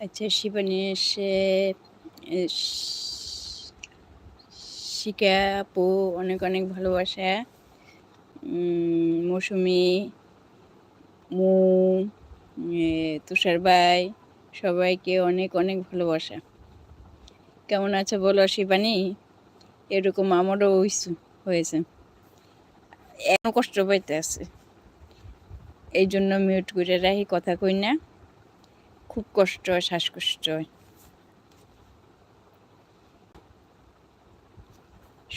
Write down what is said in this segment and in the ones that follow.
আচ্ছা শিবানী এসে শিকা আপু অনেক অনেক ভালোবাসা। মৌসুমি, মু তুষার ভাই, সবাইকে অনেক অনেক ভালোবাসা। কেমন আছে বলো শিবানী? এরকম আমারও হয়েছে। এত কষ্ট পাইতে আছে এই জন্য মিউট করে রাখি, কথা কই না। খুব কষ্ট হয়, শ্বাসকষ্ট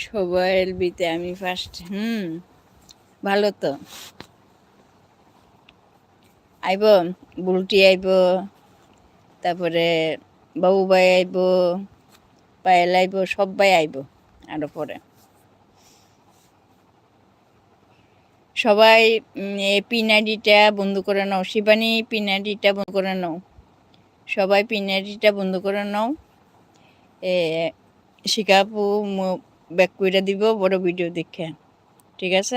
সবাই এলবিতে, আমি ফার্স্ট হুম, ভালো তো। আইব, বুলটি আইব, তারপরে বাবু ভাই আইব, পায়েল আইব সবাই আইব, আরও পরে। সবাই পিনাডিটা বন্ধ করে নাও, শিবানী পিনাডিটা বন্ধ করে নাও। সবাই পিনারিটা বন্ধ করে নাও। এ শিকাপু ব্যাক করে দিব, বড় ভিডিও দেখে। ঠিক আছে?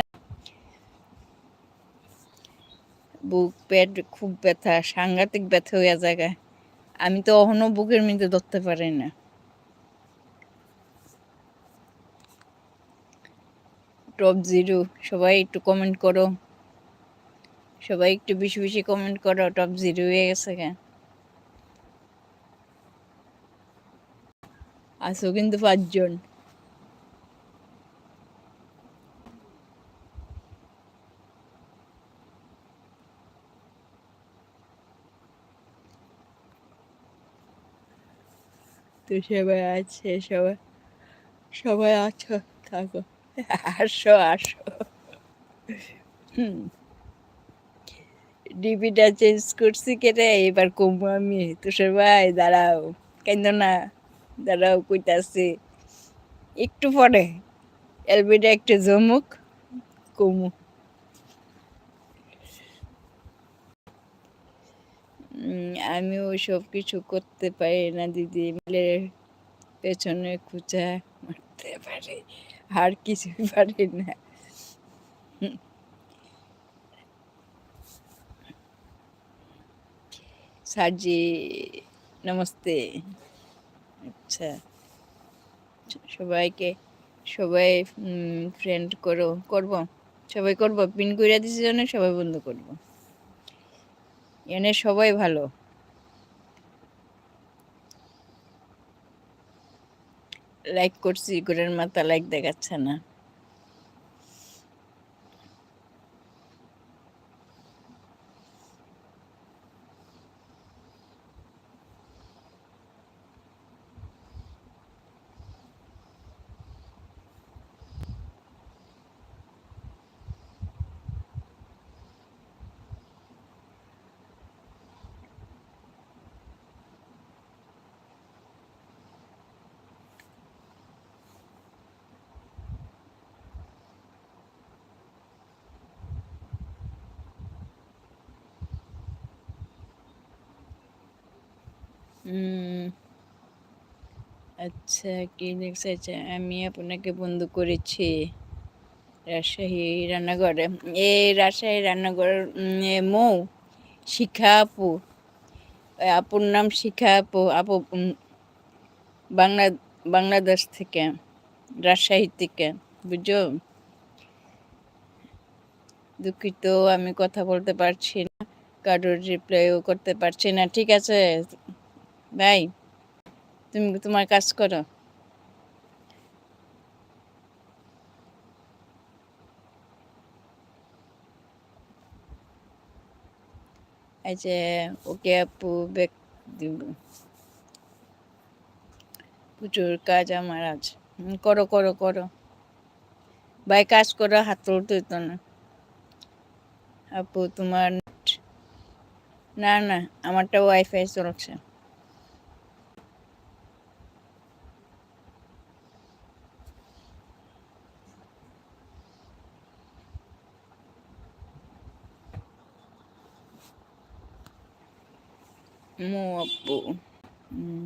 বুক পেট খুব ব্যথা, সাংঘাতিক ব্যথা হইয়া জায়গায়। আমি তো অহনো বুকের মধ্যে ধরতে পারি না। টপ জিরো সবাই একটু কমেন্ট করো। সবাই একটু বেশি বেশি কমেন্ট করো টপ জিরো হয়ে গেছে কেন আছো কিন্তু পাঁচজন। তো সবাই আছে, সবাই সবাই আছো, থাকো, আসো আসো। ডিপিটা চেঞ্জ করছি কেটে, এবার কমবো আমি। তো সবাই দাঁড়াও, কেন না? দাঁড়াও কইতাছি। একটু পরে এলবিটা একটু জমুক কমু। আমি ওইসব কিছু করতে পারি না, দিদি। মিলে পেছনে খুঁচা মারতে পারি, আর কিছু পারি না। সাজি, নমস্তে। আচ্ছা। সবাইকে, সবাই ফ্রেন্ড করো, করব। সবাই করব, পিন কইরা দিছি জন্য সবাই বন্ধ করব। এনে সবাই ভালো। লাইক করছি গোড়ের মাথা লাইক দেখাচ্ছে না। আচ্ছা কি দেখছে আচ্ছা, আমি আপনাকে বন্ধ করেছি রাজশাহী রান্নাঘরে। এই রাজশাহী রান্নাঘর মৌ শিখা আপু। আপুর নাম শিখা আপু। আপু বাংলা বাংলাদেশ থেকে রাজশাহী থেকে বুঝছ? দুঃখিত আমি কথা বলতে পারছি না। কারোর রিপ্লাইও করতে পারছি না ঠিক আছে? ভাই তুমি তোমার কাজ করো? এই যে ওকে আপু বেক দিব। প্রচুর কাজ আমার হুম, করো করো করো। ভাই কাজ করো হাত তুলতে হতো না। আপু তোমার না না আমারটা ওয়াইফাই চলছে। মো আপু হুম